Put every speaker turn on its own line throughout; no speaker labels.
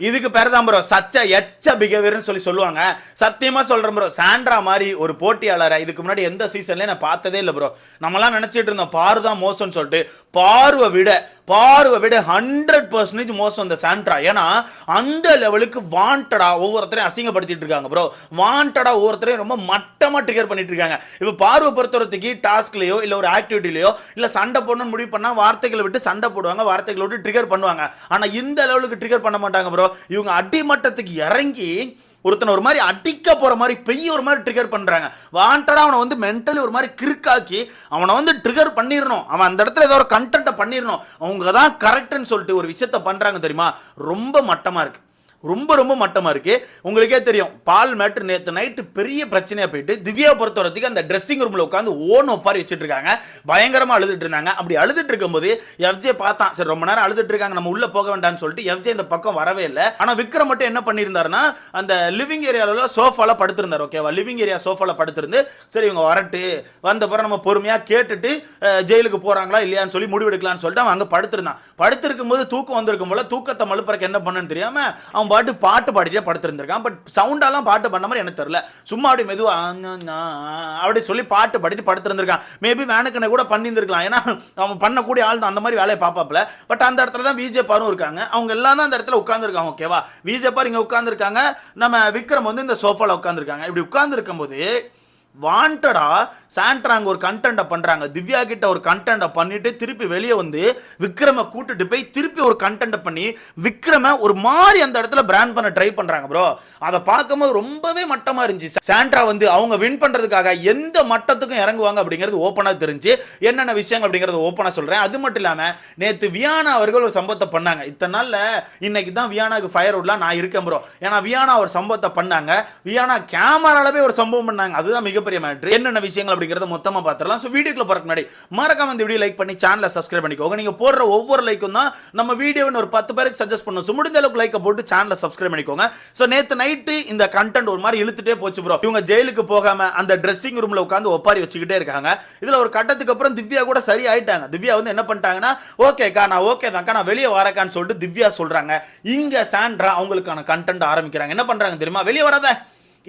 இதுக்கு பேர் தான் ப்ரோ சச்ச எச்ச பிஹேவியர்னு சொல்லி சொல்லுவாங்க. சத்தியமா சொல்றேன் ப்ரோ சாண்ட்ரா மாதிரி ஒரு போட்டியாளரை இதுக்கு முன்னாடி எந்த சீசன்லயும் நான் பார்த்ததே இல்லை ப்ரோ நம்மலாம் நினைச்சிட்டு இருந்தோம் பாரு தான் மோசம்னு சொல்லிட்டு பார்வை விட பார்வை விட ஹண்ட்ரட் பர்சன்டேஜ் மோசம் அந்த சாண்ட்ரா ஏன்னா அந்த லெவலுக்கு வாண்டடா ஒவ்வொருத்தரையும் அசிங்கப்படுத்திட்டு இருக்காங்க ப்ரோ வாண்டடா ஒவ்வொருத்தரையும் ரொம்ப மட்டமா ட்ரிகர் பண்ணிட்டு இருக்காங்க. இப்போ பார்வை பொறுத்தவரத்துக்கு டாஸ்க்லயோ இல்ல ஒரு ஆக்டிவிட்டிலையோ இல்ல சண்டை போடணும்னு முடிவு பண்ணா வார்த்தைகளை விட்டு சண்டை போடுவாங்க வார்த்தைகளை விட்டு ட்ரிகர் பண்ணுவாங்க. ஆனா இந்த லெவலுக்கு ட்ரிகர் பண்ண மாட்டாங்க ப்ரோ இவங்க அடிமட்டத்துக்கு இறங்கி ஒருத்தனை ஒரு மாதிரி அடிக்க போகிற மாதிரி பெய்ய ஒரு மாதிரி ட்ரிகர் பண்ணுறாங்க வாண்டடாக அவனை வந்து மென்டலி ஒரு மாதிரி கிறுக்காக்கி அவனை வந்து ட்ரிகர் பண்ணிடணும் அவன் அந்த இடத்துல ஏதோ ஒரு கண்டென்ட்டை பண்ணிடணும் அவங்க தான் கரெக்டுன்னு சொல்லிட்டு ஒரு விஷயத்த பண்ணுறாங்க தெரியுமா? ரொம்ப மட்டமாக இருக்குது ரொம்ப ரொம்ப மட்டமாக இருக்குது உங்களுக்கே தெரியும் பால் மேட்ரு நேற்று நைட்டு பெரிய பிரச்சனையாக போயிட்டு திவ்யா பொறுத்தவரத்துக்கு அந்த ட்ரெஸ்ஸிங் ரூமில் உட்காந்து ஓன் ஒப்பாரி வச்சுட்டு இருக்காங்க பயங்கரமாக அழுதுட்டு இருந்தாங்க. அப்படி அழுதுட்டு இருக்கும்போது எஃப்ஜே பார்த்தான். சரி ரொம்ப நேரம் அழுதுட்டு இருக்காங்க நம்ம உள்ளே போக வேண்டாம்னு சொல்லிட்டு எஃப்ஜே இந்த பக்கம் வரவே இல்லை. ஆனால் விக்ரம் மட்டும் என்ன பண்ணியிருந்தாருன்னா அந்த லிவிங் ஏரியாவில் சோஃபாவில் படுத்திருந்தார் ஓகேவா லிவிங் ஏரியா சோஃபாவில் படுத்திருந்து சரி இவங்க வரட்டு வந்த பிறகு நம்ம பொறுமையாக கேட்டுட்டு ஜெயிலுக்கு போகிறாங்களா இல்லையான்னு சொல்லி முடிவெடுக்கலாம்னு சொல்லிட்டு அவன் அங்கே படுத்திருந்தான். படுத்திருக்கும் போது தூக்கம் வந்திருக்கும் போல தூக்கத்தை மழுப்புறக்கு என்ன பண்ணுன்னு தெரியாமல் அவன் பாட்டு பாட்டு பாடிட்டே படுத்திருந்திருக்கான். பட் சவுண்டாலாம் பாட்டு பண்ண மாதிரி எனக்கு தெரியல. சும்மா அப்படி மெதுவாக அப்படி சொல்லி பாட்டு பாடிட்டு படுத்திருந்திருக்கான். மேபி வேணுக்குன்னு கூட பண்ணியிருந்திருக்கலாம். ஏன்னா அவன் பண்ணக்கூடிய ஆள் தான். அந்த மாதிரி வேலையை பார்ப்பாப்ல பட் அந்த இடத்துல தான் விஜே பாரும் இருக்காங்க. அவங்க எல்லாம் தான் அந்த இடத்துல உட்காந்துருக்காங்க ஓகேவா விஜே பார் இங்கே உட்காந்துருக்காங்க நம்ம விக்ரம் வந்து இந்த சோஃபாவில் உட்காந்துருக்காங்க இப்படி உட்காந்துருக்கும் போது வாண்டடாக சாண்ட்ரா அங்க ஒரு கண்டென்ட்டை பண்றாங்க. திவ்யா கிட்ட ஒரு கண்டென்ட்டை பண்ணிட்டு திருப்பி வெளியே வந்து விக்ரமை கூட்டிட்டு போய் திருப்பி ஒரு கண்டென்ட்டை பண்ணி விக்ரமை ஒரு மாதிரி அந்த இடத்துல பிராண்ட் பண்ண ட்ரை பண்ணுறாங்க ப்ரோ அதை பார்க்கும்போது ரொம்பவே மட்டமாக இருந்துச்சு. சாண்ட்ரா வந்து அவங்க வின் பண்ணுறதுக்காக எந்த மட்டத்துக்கும் இறங்குவாங்க அப்படிங்கிறது ஓப்பனாக தெரிஞ்சு என்னென்ன விஷயங்கள் அப்படிங்கிறது ஓப்பனாக சொல்கிறேன் அது மட்டும் இல்லாமல் நேற்று வியானா அவர்கள் ஒரு சம்பவத்தை பண்ணாங்க. இத்தனை நாளில் இன்னைக்கு தான் வியானாக்கு ஃபயர் உட்லாம் நான் இருக்கேன் ப்ரோ ஏன்னா வியானா ஒரு சம்பவத்தை பண்ணாங்க. வியானா கேமராலவே ஒரு சம்பவம் பண்ணாங்க. அதுதான் மிகப்பெரிய மேட்ரு என்னென்ன விஷயங்கள் அப்படிங்கிறத மொத்தமாக பார்த்துடலாம் ஸோ வீடியோக்குள்ள போறதுக்கு முன்னாடி மறக்காம இந்த வீடியோ லைக் பண்ணி சேனலை சப்ஸ்கிரைப் பண்ணிக்கோங்க. நீங்கள் போடுற ஒவ்வொரு லைக்கும் தான் நம்ம வீடியோன்னு ஒரு பத்து பேருக்கு சஜஸ்ட் பண்ணும் ஸோ முடிஞ்ச அளவுக்கு லைக்கை போட்டு சேனலை சப்ஸ்கிரைப் பண்ணிக்கோங்க. ஸோ நேற்று நைட்டு இந்த கண்டென்ட் ஒரு மாதிரி இழுத்துட்டே போச்சு ப்ரோ இவங்க ஜெயிலுக்கு போகாமல் அந்த ட்ரெஸ்ஸிங் ரூமில் உட்காந்து ஒப்பாரி வச்சுக்கிட்டே இருக்காங்க. இதில் ஒரு கட்டத்துக்கு அப்புறம் திவ்யா கூட சரி ஆயிட்டாங்க திவ்யா வந்து என்ன பண்ணிட்டாங்கன்னா ஓகேக்கா நான் ஓகே தான்க்கா நான் வெளியே வரக்கான்னு சொல்லிட்டு திவ்யா சொல்கிறாங்க இங்கே சாண்ட்ரா அவங்களுக்கான கண்டென்ட் ஆரம்பிக்கிறாங்க. என்ன பண்ணுறாங்க தெரியுமா? வெளியே வராத.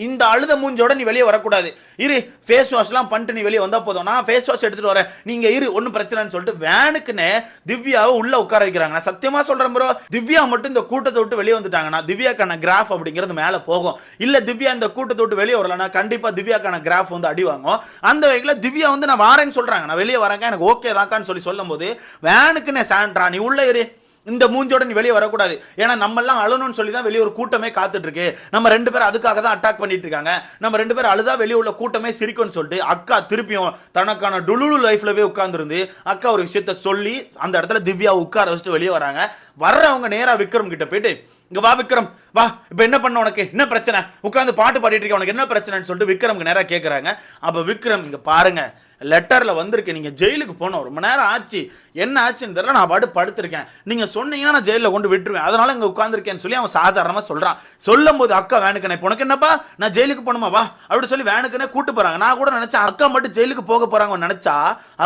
இந்த அழுத மூஞ்சோட நீ வெளியே வரக்கூடாது. இரு ஃபேஸ் வாஷ்லாம் பண்ணிட்டு நீ வெளியே வந்தால் போதும். நான் ஃபேஸ் வாஷ் எடுத்துகிட்டு வரேன். நீங்கள் இரு ஒன்றும் பிரச்சனைன்னு சொல்லிட்டு வேனுக்குன்னு திவ்யாவை உள்ளே உட்கார வைக்கிறாங்க. நான் சத்தியமாக சொல்கிறேன் ப்ரோ திவ்யா மட்டும் இந்த கூட்டத்தை விட்டு வெளியே வந்துட்டாங்கன்னா திவ்யாக்கான கிராஃப் அப்படிங்கிறது மேலே போகும். இல்லை திவ்யா இந்த கூட்டத்தை விட்டு வெளியே வரலன்னா கண்டிப்பாக திவ்யாக்கான கிராஃப் வந்து அடி வாங்கும். அந்த வகையில் திவ்யா வந்து நான் வரேன்னு சொல்கிறாங்க நான் வெளியே வரேங்க எனக்கு ஓகே தாக்கான்னு சொல்லி சொல்லும்போது வேனுக்குன்னு சாண்ட்ரா நீ உள்ளே இரு. இந்த மூஞ்சோட நீ வெளியே வரக்கூடாது. ஏன்னா நம்மெல்லாம் அழணும்னு சொல்லி தான் வெளியே ஒரு கூட்டமே காத்துட்டு இருக்கு நம்ம ரெண்டு பேரும் அதுக்காக தான் அட்டாக் பண்ணிட்டு இருக்காங்க நம்ம ரெண்டு பேரும் அழுதா வெளியே உள்ள கூட்டமே சிரிக்கும்னு சொல்லிட்டு அக்கா திருப்பியும் தனக்கான டுலுலு லைஃப்ல போய் உட்கார்ந்துருந்து அக்கா ஒரு விஷயத்த சொல்லி அந்த இடத்துல திவ்யா உட்கார வச்சுட்டு வெளியே வராங்க. வர்றவங்க நேராக விக்ரம் கிட்ட போயிட்டு இங்க வா விக்ரம் வா இப்போ என்ன பண்ண உனக்கு? என்ன பிரச்சனை? உட்காந்து பாட்டு பாடிட்டு இருக்க உனக்கு என்ன பிரச்சனைன்னு சொல்லிட்டு விக்ரம்க்கு நேராக கேட்குறாங்க அப்போ விக்ரம் இங்கே பாருங்க லெட்டரில் வந்திருக்கு. நீங்கள் ஜெயிலுக்கு போனோம். ரொம்ப நேரம் ஆச்சு. என்ன ஆச்சுன்னு தெரியல. நான் பாட்டு படுத்திருக்கேன். நீங்கள் சொன்னீங்கன்னா நான் ஜெயிலில் கொண்டு விட்டுருவேன். அதனால் இங்கே உட்காந்துருக்கேன்னு சொல்லி அவன் சாதாரணமாக சொல்கிறான் சொல்லும் போது அக்கா வேணுக்கனே உனக்கு என்னப்பா? நான் ஜெயிலுக்கு போகணுமா? வா. அப்படி சொல்லி வேணுக்குனே கூட்டு போகிறாங்க நான் கூட நினச்சேன் அக்கா மட்டும் ஜெயிலுக்கு போக போறாங்க நினச்சா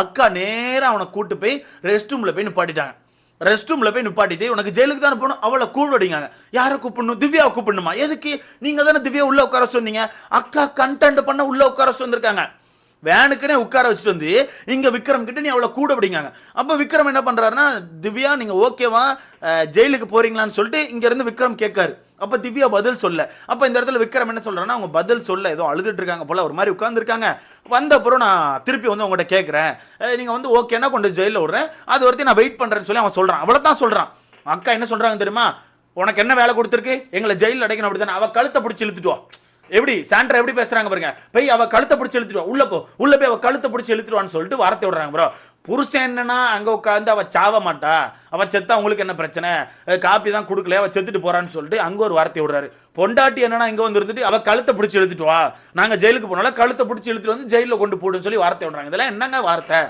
அக்கா நேராக அவனை கூட்டு போய் ரெஸ்ட் ரூமில் போய் நிப்பாட்டிட்டாங்க. ரெஸ்ட் ரூமில் போய் நிப்பாட்டிட்டு உனக்கு ஜெயிலுக்கு தானே போகணும்? அவளை கூப்பிடுங்க யாரை கூப்பிடணும்? திவ்யாவை கூப்பிடணுமா? எதுக்கு? நீங்கள் தானே திவ்யா உள்ளே உட்கார சொன்னீங்க. அக்கா கண்டென்ட் பண்ண உள்ளே உட்கார வந்திருக்காங்க வேனுக்குனே உட்கார வச்சுட்டு வந்து இங்கே விக்ரம் கிட்ட நீ அவ்வளோ கூட அப்படிங்காங்க அப்போ விக்ரம் என்ன பண்ணுறாருன்னா திவ்யா நீங்கள் ஓகேவா ஜெயிலுக்கு போகிறீங்களான்னு சொல்லிட்டு இங்கேருந்து விக்ரம் கேட்காரு. அப்போ திவ்யா பதில் சொல்ல. அப்போ இந்த இடத்துல விக்ரம் என்ன சொல்கிறான்னா அவங்க பதில் சொல்ல ஏதோ அழுதுட்டு இருக்காங்க போல் ஒரு மாதிரி உட்காந்துருக்காங்க வந்த அப்புறம் நான் திருப்பி வந்து உங்கள்கிட்ட கேட்குறேன். நீங்கள் வந்து ஓகேன்னா கொண்டு ஜெயிலில் விடுறேன். அது வரைக்கும் நான் வெயிட் பண்ணுறேன்னு சொல்லி அவன் சொல்கிறான் அவ்வளோ தான் சொல்கிறான் அக்கா என்ன சொல்கிறாங்க தெரியுமா? உனக்கு என்ன வேலை கொடுத்துருக்கு? எங்களை ஜெயிலில் அடைக்கணும் அப்படி தானே அவள் கழுத்தை பிடிச்சி இழுத்துட்டுவா எப்படி? சாண்ட்ரா எப்படி பேசுறாங்க பாருங்க. போய் அவ கழுத்தை பிடிச்சி இழுத்துட்டு வா உள்ள போ. உள்ள போய் அவ கழுத்தை பிடிச்சி இழுத்துருவான்னு சொல்லிட்டு வார்த்தை விடுறாங்க ப்ரோ புருஷன் என்னன்னா அங்கே உட்காந்து அவள் சாவ மாட்டா. அவள் செத்தா உங்களுக்கு என்ன பிரச்சனை? காப்பி தான் கொடுக்கல அவள் செத்துட்டு போறான்னு சொல்லிட்டு அங்கே ஒரு வார்த்தை விடுறாரு. பொண்டாட்டி என்னன்னா இங்கே வந்து இருந்துட்டு அவள் கழுத்தை பிடிச்சி எழுத்துட்டு வா. நாங்கள் ஜெயிலுக்கு போனால கழுத்தை பிடிச்சி எழுத்துட்டு வந்து ஜெயிலில் கொண்டு போடுன்னு சொல்லி வார்த்தை விடுறாங்க. இதெல்லாம் என்னங்க வார்த்தை?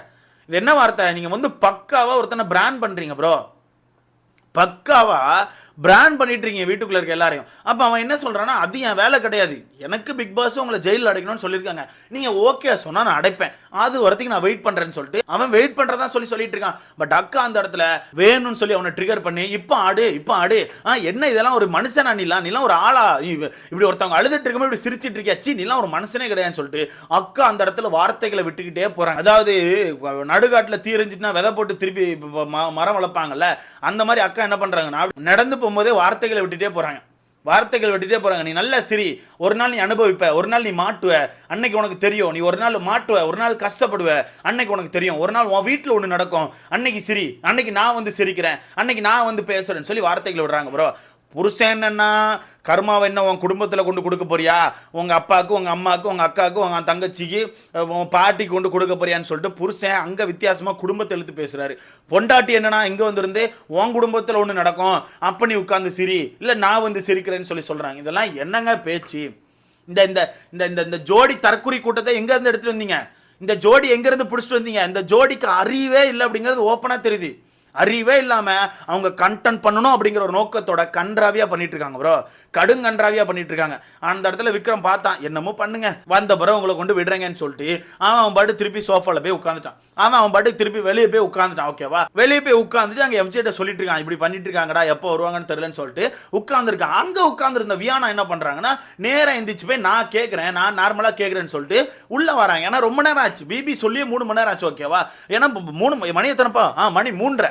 இது என்ன வார்த்தை? நீங்கள் வந்து பக்காவாக ஒருத்தனை பிராண்ட் பண்ணுறீங்க ப்ரோ பக்காவாக பிராண்ட் பண்ணிட்டு இருக்கீங்க வீட்டுக்குள்ள இருக்க எல்லாரையும். அப்ப அவன் என்ன சொல்கிறான்னா அது என் வேலை கிடையாது. எனக்கு பிக் பாஸ் உங்களை ஜெயிலில் அடைக்கணும்னு சொல்லியிருக்காங்க. நீங்க ஓகே சொன்னா நான் அடைப்பேன். அது வரத்துக்கு நான் வெயிட் பண்றேன்னு சொல்லிட்டு அவன் வெயிட் பண்றதா சொல்லி சொல்லிட்டு இருக்கான். பட் அக்கா அந்த இடத்துல வேணும்னு சொல்லி அவனை ட்ரிகர் பண்ணி இப்போ ஆடு இப்போ ஆடு. ஆ என்ன இதெல்லாம் ஒரு மனுஷனா நீலாம் நீலாம் ஒரு ஆளா? இப்படி ஒருத்தவங்க அழுதுட்டு இருக்கும்போது இப்படி சிரிச்சிட்டு இருக்கியா? சீ நீலாம் ஒரு மனுஷனே கிடையாதுன்னு சொல்லிட்டு அக்கா அந்த இடத்துல வார்த்தைகளை விட்டுக்கிட்டே போறாங்க. அதாவது நடுகாட்டுல தீரிஞ்சிட்டுனா விதை போட்டு திருப்பி ம- மரம் வளர்ப்பாங்கல்ல அந்த மாதிரி அக்கா என்ன பண்ணுறாங்கன்னா நடந்து போகும்போதே வார்த்தைகளை விட்டுட்டே போகிறாங்க வார்த்தைகள் விட்டுட்டே போகிறாங்க நீ நல்லா சிரி. ஒரு நாள் நீ அனுபவிப்ப. ஒரு நாள் நீ மாட்டுவ. அன்னைக்கு உனக்கு தெரியும். நீ ஒரு நாள் மாட்டுவ. ஒரு நாள் கஷ்டப்படுவ. அன்னைக்கு உனக்கு தெரியும். ஒரு நாள் உன் வீட்டில் ஒன்று நடக்கும். அன்னைக்கு சிரி. அன்னைக்கு நான் வந்து சிரிக்கிறேன். அன்னைக்கு நான் வந்து பேசுகிறேன்னு சொல்லி வார்த்தைகள் விடுறாங்க ப்ரோ புருஷன் என்னன்னா கர்மாவை என்ன உன் குடும்பத்தில் கொண்டு கொடுக்க போறியா? உங்கள் அப்பாவுக்கு உங்கள் அம்மாவுக்கு உங்கள் அக்காவுக்கு உங்கள் தங்கச்சிக்கு உன் பாட்டிக்கு கொண்டு கொடுக்க போறியான்னு சொல்லிட்டு புருஷன் அங்கே வித்தியாசமாக குடும்பத்தை எழுத்து பேசுகிறாரு பொண்டாட்டி என்னன்னா இங்கே வந்திருந்து உன் குடும்பத்தில் ஒன்று நடக்கும். அப்போ நீ உட்காந்து சிரி. இல்லை நான் வந்து சிரிக்கிறேன்னு சொல்லி சொல்கிறாங்க இதெல்லாம் என்னங்க பேச்சு? இந்த இந்த இந்த இந்த இந்த ஜோடி தற்குறி கூட்டத்தை எங்கேருந்து எடுத்துகிட்டு வந்தீங்க? இந்த ஜோடி எங்கேருந்து பிடிச்சிட்டு வந்தீங்க? இந்த ஜோடிக்கு அறிவே இல்லை அப்படிங்கிறது ஓப்பனாக தெரியுது. அறிவே இல்லாமல் அவங்க கண்டென்ட் பண்ணணும் அப்படிங்கிற ஒரு நோக்கத்தோட கன்றாவியாக பண்ணிட்டு இருக்காங்க ப்ரோ கடுங்கன்றாவியாக பண்ணிட்டு இருக்காங்க அந்த இடத்துல விக்ரம் பார்த்தான் என்னமோ பண்ணுங்க. வந்த பிறகு உங்களை கொண்டு விடுறேங்கன்னு சொல்லிட்டு அவன் அவன் பாட்டு திருப்பி சோஃபால போய் உட்காந்துட்டான் அவன் அவன் பாட்டு திருப்பி வெளியே போய் உட்காந்துட்டான் ஓகேவா வெளியே போய் உட்காந்துட்டு அங்கே எஃப்ஜிட்ட சொல்லிட்டு இருக்கான் இப்படி பண்ணிட்டு இருக்காங்கடா எப்போ வருவாங்கன்னு தெரியலன்னு சொல்லிட்டு உட்காந்துருக்கான் அங்கே உட்காந்துருந்த வியானா என்ன பண்ணுறாங்கன்னா நேராக எந்திரிச்சு போய் நான் கேட்குறேன் நான் நார்மலாக கேட்குறேன்னு சொல்லிட்டு உள்ளே வராங்க. ஏன்னா ரொம்ப நேரம் ஆச்சு. பிபி சொல்லியே மூணு மணி நேரம் ஆச்சு ஓகேவா ஏன்னா மூணு மணி எத்தனைப்பா ஆ மணி மூன்றரை.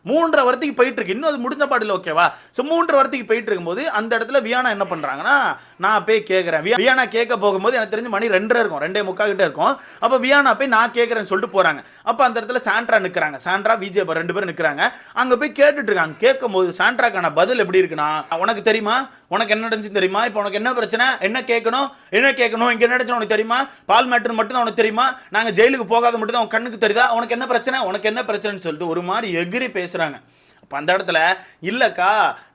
மூன்றரை வரத்துக்கு போயிட்டு இருக்கு இன்னும் அது முடிஞ்ச பாடல ஓகேவா ஸோ மூன்றரை வரத்துக்கு போயிட்டு இருக்கும்போது அந்த இடத்துல வியானா என்ன பண்ணுறாங்கன்னா நான் போய் கேட்குறேன் வியானா கேட்க போகும்போது எனக்கு தெரிஞ்சு மணி ரெண்டரை இருக்கும். ரெண்டே முக்கா கிட்ட இருக்கும். அப்போ வியானா போய் நான் கேட்குறேன்னு சொல்லிட்டு போகிறாங்க அப்போ அந்த இடத்துல சாண்ட்ரா நிற்கிறாங்க சாண்ட்ரா விஜய் ரெண்டு பேரும் நிற்கிறாங்க அங்கே போய் கேட்டுட்டு இருக்காங்க கேட்கும் போது சாண்ட்ராக்கான பதில் எப்படி இருக்குன்னா உனக்கு தெரியுமா? உனக்கு என்ன நடந்துச்சு தெரியுமா? இப்போ உனக்கு என்ன பிரச்சனை? என்ன கேட்கணும்? என்ன கேட்கணும்? இங்கே என்ன நடந்துச்சு உனக்கு தெரியுமா? பால் மேட்ரு மட்டும் தான் உனக்கு தெரியுமா? நாங்கள் ஜெயிலுக்கு போகாத மட்டும் தான் உன் கண்ணுக்கு தெரியுதா? உனக்கு என்ன பிரச்சனை? உனக்கு என்ன பிரச்சனைன்னு சொல்லிட்டு ஒரு மாதிரி எகிரி பேசுகிறாங்க அப்போ அந்த இடத்துல இல்லைக்கா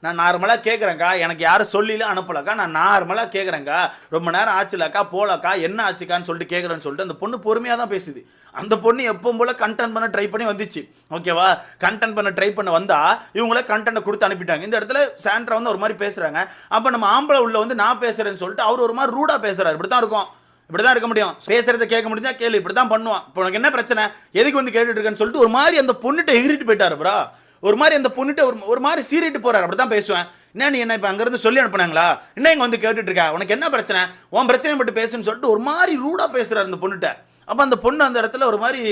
நான் நார்மலாக கேட்குறேங்க்கா எனக்கு யாரும் சொல்லில அனுப்பலக்கா. நான் நார்மலாக கேட்குறேங்க்கா ரொம்ப நேரம் ஆச்சுலக்கா போலக்கா என்ன ஆச்சுக்கான்னு சொல்லிட்டு கேட்குறேன்னு சொல்லிட்டு அந்த பொண்ணு பொறுமையாக தான் பேசுது. அந்த பொண்ணு எப்பவும் போல் கண்டென்ட் பண்ண ட்ரை பண்ணி வந்துச்சு. ஓகேவா கண்டென்ட் பண்ண ட்ரை பண்ண வந்தால் இவங்களே கண்டென்ட்டை கொடுத்து அனுப்பிட்டாங்க. இந்த இடத்துல சாண்ட்ரா வந்து ஒரு மாதிரி பேசுகிறாங்க அப்போ நம்ம ஆம்பளை உள்ள வந்து நான் பேசுறேன்னு சொல்லிட்டு அவர் ஒரு மாதிரி ரூடா பேசுகிறார் இப்படி தான் இருக்கும். இப்படி தான் இருக்க முடியும். பேசுறத கேட்க முடிஞ்சா கேளு இப்படி தான் பண்ணுவான். இப்போ உனக்கு என்ன பிரச்சனை? எதுக்கு வந்து கேட்டுட்டு இருக்கேன்னு சொல்லிட்டு ஒரு மாதிரி அந்த பொண்ணுகிட்ட எகிரிட்டு போயிட்டாரு ப்ரா ஒரு மாதிரி அந்த பொண்ணுகிட்ட ஒரு ஒரு மாதிரி சீரிட்டு போறாரு. அப்படி தான் பேசுவேன். என்ன நீ என்ன இப்போ அங்கேருந்து சொல்லி அனுப்புனாங்களா? என்ன இங்கே வந்து கேட்டுட்டு இருக்க? உனக்கு என்ன பிரச்சனை? உன் பிரச்சனை மட்டும் பேசுன்னு சொல்லிட்டு ஒரு மாதிரி ரூடாக பேசுறாரு அந்த பொண்ணுகிட்ட. அப்போ அந்த பொண்ணு அந்த இடத்துல ஒரு மாதிரி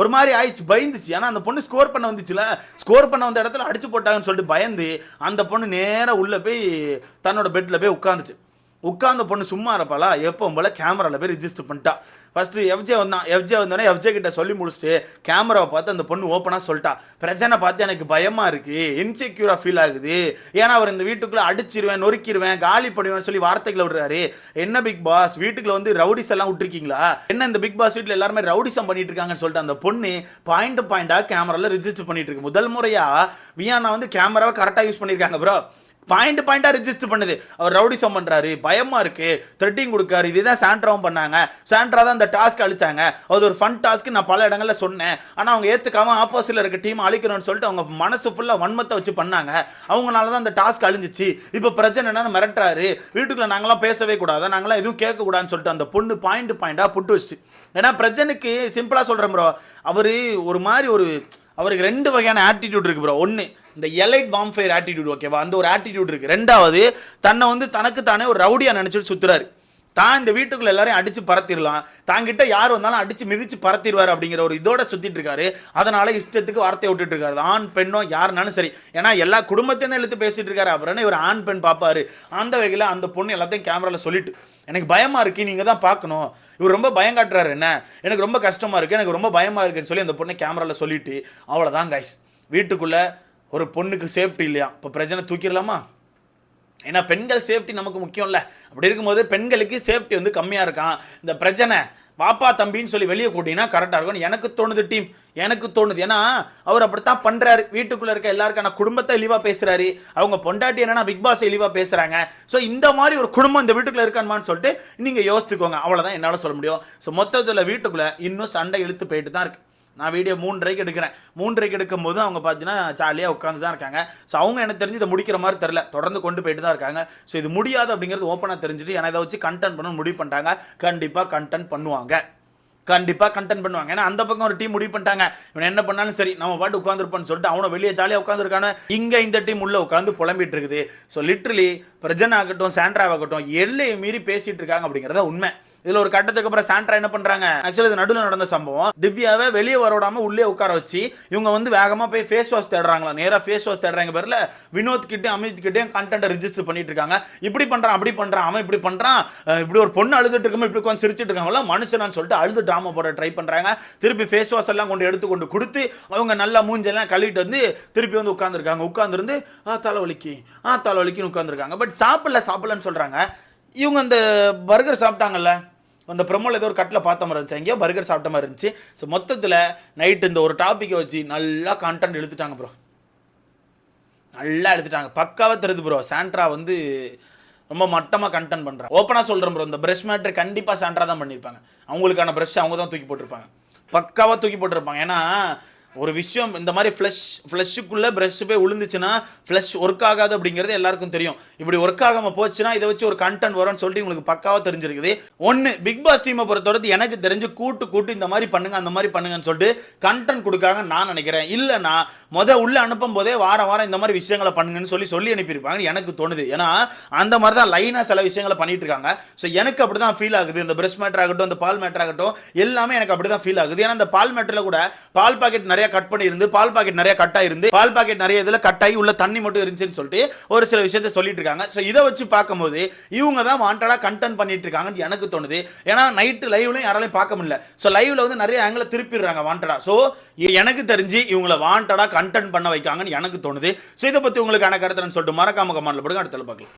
ஒரு மாதிரி ஆயிடுச்சு பயந்துச்சு. ஏன்னா அந்த பொண்ணு ஸ்கோர் பண்ண வந்துச்சுல. ஸ்கோர் பண்ண வந்த இடத்துல அடிச்சு போட்டாங்கன்னு சொல்லிட்டு பயந்து அந்த பொண்ணு நேராக உள்ளே போய் தன்னோட பெட்டில் போய் உட்காந்துச்சு உட்காந்த பொண்ணு சும்மா இருப்பாளா? எப்போ போல் கேமராவில் போய் ரிஜிஸ்டர் பண்ணிட்டா. ஃபஸ்ட்டு எஃப்ஜே வந்தான். எஃப்ஜே வந்தோடனே எஃப்ஜே கிட்ட சொல்லி முடிச்சுட்டு கேமராவை பார்த்து அந்த பொண்ணு ஓப்பனாக சொல்லிட்டா. பிரச்சனை பார்த்து எனக்கு பயமாக இருக்குது இன்செக்யூராக ஃபீல் ஆகுது. ஏன்னா அவர் இந்த வீட்டுக்குள்ளே அடிச்சிருவேன் நொறுக்கிடுவேன் காலி பண்ணுவேன் சொல்லி வார்த்தைகளை விடுறாரு. என்ன பிக் பாஸ் வீட்டுக்குள்ள வந்து ரவுடிஸ் எல்லாம் விட்டுருக்கீங்களா? என்ன இந்த பிக் பாஸ் வீட்டில் எல்லாருமே ரவுடிசம் பண்ணிட்டு இருக்காங்கன்னு சொல்லிட்டு அந்த பொண்ணு பாயிண்ட் பாயிண்டாக கேமராவில் ரிஜிஸ்டர் பண்ணிட்டு இருக்கு. முதல் முறையாக வியானா வந்து கேமராவை கரெக்டாக யூஸ் பண்ணியிருக்காங்க ப்ரோ பாயிண்ட் பாயிண்டாக ரிஜிஸ்டர் பண்ணுது. அவர் ரவுடிசம் பண்ணுறாரு பயமாக இருக்குது த்ரெட்டிங் கொடுக்காரு. இதுதான் சாண்ட்ராவும் பண்ணாங்க. சாண்ட்ரா தான் அந்த டாஸ்க் அழிச்சாங்க அது ஒரு ஃபன் டாஸ்க்கு நான் பல இடங்களில் சொன்னேன். ஆனால் அவங்க ஏற்றுக்காம ஆப்போசிட்டில் இருக்க டீம் அழிக்கணும்னு சொல்லிட்டு அவங்க மனசு ஃபுல்லாக வன்மத்தை வச்சு பண்ணாங்க. அவங்களால தான் அந்த டாஸ்க் அழிஞ்சிச்சு. இப்போ பிரச்சனை என்ன மிரட்டுறாரு. வீட்டுக்குள்ளே நாங்களாம் பேசவே கூடாது. நாங்களாம் எதுவும் கேட்க கூடாதுன்னு சொல்லிட்டு அந்த பொண்ணு பாயிண்ட் பாயிண்டாக புட்டு வச்சு ஏன்னா பிரச்சனைக்கு சிம்பிளாக சொல்கிறேன் ப்ரோ அவர் ஒரு மாதிரி ஒரு அவருக்கு ரெண்டு வகையான ஆட்டிடியூட் இருக்கு ப்ரோ ஒன்று இந்த எலைட் பாம்ஃபயர் ஆட்டிடியூட் ஓகேவா அந்த ஒரு ஆட்டிடியூட் இருக்கு. ரெண்டாவது தன்னை வந்து தனக்கு தானே ஒரு ரவுடியாக நினைச்சிட்டு சுத்துறாரு. தான் இந்த வீட்டுக்குள்ள எல்லாரையும் அடிச்சு பறத்திடலாம் தாங்கிட்ட யார் வந்தாலும் அடிச்சு மிதிச்சு பறத்திடுவார் அப்படிங்கிற ஒரு இதோட சுத்திட்டு இருக்காரு. அதனால இஷ்டத்துக்கு வார்த்தையை விட்டுட்டு இருக்காரு. ஆண் பெண்ணோ யாருனாலும் சரி. ஏன்னா எல்லா குடும்பத்தையும் தான் இழுத்து பேசிட்டு இருக்காரு. அப்புறம் இவர் ஆண் பெண் பார்ப்பாரு அந்த வகையில் அந்த பொண்ணு எல்லாத்தையும் கேமராவில் சொல்லிட்டு எனக்கு பயமாக இருக்குது நீங்கள் தான் பார்க்கணும். இவர் ரொம்ப பயம் காட்டுறாரு என்ன? எனக்கு ரொம்ப கஷ்டமாக இருக்குது எனக்கு ரொம்ப பயமாக இருக்குன்னு சொல்லி அந்த பொண்ணை கேமராவில் சொல்லிட்டு அவ்வளோதான் கைஸ் வீட்டுக்குள்ளே ஒரு பொண்ணுக்கு சேஃப்டி இல்லையா? இப்போ பிரச்சனை தூக்கிடலாமா? ஏன்னா பெண்கள் சேஃப்டி நமக்கு முக்கியம் இல்லை அப்படி இருக்கும்போது பெண்களுக்கு சேஃப்டி வந்து கம்மியாக இருக்கான். இந்த பிரச்சனை வாப்பா தம்பின்னு சொல்லி வெளியே கூட்டிங்கன்னா கரெக்டாக இருக்கும். எனக்கு தோணுது டீம் எனக்கு தோணுது. ஏன்னா அவர் அப்படித்தான் பண்ணுறாரு வீட்டுக்குள்ளே இருக்க எல்லாருக்கான குடும்பத்தை இழிவாக பேசுகிறாரு அவங்க பொண்டாட்டி என்னன்னா பிக் பாஸ் இழிவாக பேசுகிறாங்க ஸோ இந்த மாதிரி ஒரு குடும்பம் இந்த வீட்டுக்குள்ளே இருக்கான்மான்னு சொல்லிட்டு நீங்கள் யோசித்துக்கோங்க அவ்வளோதான் என்னால் சொல்ல முடியும். ஸோ மொத்தத்தில் வீட்டுக்குள்ளே இன்னும் சண்டை இழுத்து போயிட்டு தான் இருக்குது நான் வீடியோ மூன்றரைக்கு எடுக்கிறேன். மூன்றரைக்கு எடுக்கும் போது அவங்க பார்த்தீங்கன்னா ஜாலியாக உட்காந்து தான் இருக்காங்க. ஸோ அவங்க எனக்கு தெரிஞ்சு இதை முடிக்கிற மாதிரி தெரில தொடர்ந்து கொண்டு போயிட்டு தான் இருக்காங்க. ஸோ இது முடியாது அப்படிங்கிறது ஓப்பனாக தெரிஞ்சுட்டு ஏன்னா இதை வச்சு கண்டென்ட் பண்ண முடிவு பண்ணிட்டாங்க. கண்டிப்பாக கண்டென்ட் பண்ணுவாங்க. கண்டிப்பாக கண்டென்ட் பண்ணுவாங்க. ஏன்னா அந்த பக்கம் ஒரு டீம் முடிவு பண்ணிட்டாங்க. இவன் என்ன பண்ணாலும் சரி நம்ம பாட்டு உட்காந்துருப்பான்னு சொல்லிட்டு அவனை வெளியே ஜாலியாக உட்காந்துருக்கானு இங்கே இந்த டீம் உள்ளே உட்காந்து புலம்பிட்டு இருக்குது. ஸோ லிட்ரலி பிரஜன் ஆகட்டும் சாண்ட்ராவாகட்டும் எல்லையை மீறி பேசிகிட்டு இருக்காங்க அப்படிங்கிறத உண்மை. இதுல ஒரு கட்டத்துக்கு அப்புறம் சாண்ட்ரா என்ன பண்றாங்க? ஆக்சுவலி இது நடுவில் நடந்த சம்பவம். திவ்யாவை வெளியே வரோடாம உள்ளே உட்கார வச்சு இவங்க வந்து வேகமா போய் ஃபேஸ் வாஷ் தேடுறாங்களா? நேராக ஃபேஸ் வாஷ் தேடுறாங்க பேர்ல வினோத் கிட்டே அமித் கிட்டேயும் கண்டென்ட் ரிஜிஸ்டர் பண்ணிட்டு இருக்காங்க. இப்படி பண்றான் அப்படி பண்றான் அவன் இப்படி பண்றான் இப்படி ஒரு பொண்ணு அழுதுட்டு இருக்கோம் இப்படி உட்காந்து சிரிச்சிட்டு இருக்காங்களா மனுஷனான்னு சொல்லிட்டு அழுது டிராமா போட ட்ரை பண்றாங்க. திருப்பி ஃபேஸ் வாஷ் எல்லாம் கொண்டு எடுத்து கொண்டு கொடுத்து அவங்க நல்லா மூஞ்செல்லாம் கழுவிட்டு வந்து திருப்பி வந்து உட்காந்துருக்காங்க உட்காந்துருந்து ஆ தலைவலிக்கு ஆ தலைவலிக்குன்னு உட்காந்துருக்காங்க பட் சாப்பிடல சாப்பிடலன்னு சொல்றாங்க. இவங்க அந்த பர்கர் சாப்பிட்டாங்கல்ல அந்த ப்ரொமோல ஏதோ ஒரு கட்டில் பார்த்த மாதிரி இருந்துச்சு. எங்கேயோ பர்கர் சாப்பிட்ட மாதிரி இருந்துச்சு. ஸோ மொத்தத்தில் நைட்டு இந்த ஒரு டாப்பிக்கை வச்சு நல்லா கான்டென்ட் எடுத்துட்டாங்க ப்ரோ நல்லா எடுத்துட்டாங்க. பக்காவாக தெரியுது ப்ரோ சாண்ட்ரா வந்து ரொம்ப மட்டமாக கண்டென்ட் பண்ணுறாங்க ஓப்பனாக சொல்கிறேன் ப்ரோ இந்த ப்ரெஷ் மேட்ரு கண்டிப்பாக சாண்ட்ரா தான் பண்ணியிருப்பாங்க அவங்களுக்கான ப்ரெஷ் அவங்க தான் தூக்கி போட்டிருப்பாங்க. பக்காவாக தூக்கி போட்டிருப்பாங்க. ஏன்னா ஒரு விஷயம் இந்த மாதிரி ஃப்ளஷ் ஃப்ளஷுக்குள்ளே ப்ரஷ் போய் விழுந்துச்சுன்னா ஃப்ளஷ் ஒர்க் ஆகாது அப்படிங்கிறது எல்லாருக்கும் தெரியும். இப்படி ஒர்க் ஆகாமல் போச்சுன்னா இதை வச்சு ஒரு கண்டென்ட் வரும்னு சொல்லிட்டு உங்களுக்கு பக்காவாக தெரிஞ்சிருக்குது. ஒன்று பிக் பாஸ் டீமை பொறுத்தவரைக்கும் எனக்கு தெரிஞ்சு கூட்டு கூட்டு இந்த மாதிரி பண்ணுங்க அந்த மாதிரி பண்ணுங்கன்னு சொல்லிட்டு கண்டென்ட் கொடுக்காங்க நான் நினைக்கிறேன். இல்லைனா முத உள்ள அனுப்பும் போதே வாரம் வாரம் இந்த மாதிரி விஷயங்களை பண்ணுங்கன்னு சொல்லி சொல்லி அனுப்பியிருப்பாங்க எனக்கு தோணுது. ஏன்னா அந்த மாதிரி தான் லைனாக சில விஷயங்களை பண்ணிட்டு இருக்காங்க. ஸோ எனக்கு அப்படி தான் ஃபீல் ஆகுது. இந்த பிரஷ் மேட்டர் ஆகட்டும் இந்த பால் மேட்டர் ஆகட்டும் எல்லாமே எனக்கு அப்படி தான் ஃபீல் ஆகுது. ஏன்னா இந்த பால் மேட்டரில் கூட பால் பாக்கெட் நிறைய கட் பண்ணி இருந்து பால் பாக்கெட் நிறைய கட் ஆயிருந்து பால் பாக்கெட் நிறைய இதில் கட் ஆகி உள்ள தண்ணி மட்டும் இருந்துச்சுன்னு சொல்லிட்டு ஒரு சில விஷயத்த சொல்லிட்டு இருக்காங்க. ஸோ இதை வச்சு பார்க்கும்போது இவங்க தான் வாண்டடாக கண்டென்ட் பண்ணிட்டு இருக்காங்கன்னு எனக்கு தோணுது. ஏன்னா நைட்டு லைவ்லையும் யாராலையும் பார்க்க முடியல. ஸோ லைவ்ல வந்து நிறைய ஆங்கில திருப்பிடுறாங்க வாண்டடா ஸோ எனக்கு தெரிஞ்சு இவங்களை வாண்டடா கண்டென்ட் பண்ண வைக்காங்கன்னு எனக்கு தோணுது. ஸோ இதை பற்றி உங்களுக்கான கருத்துன்னு சொல்லிட்டு மறக்காம கமெண்ட்ல போடுங்க. அடுத்த பார்க்கலாம்.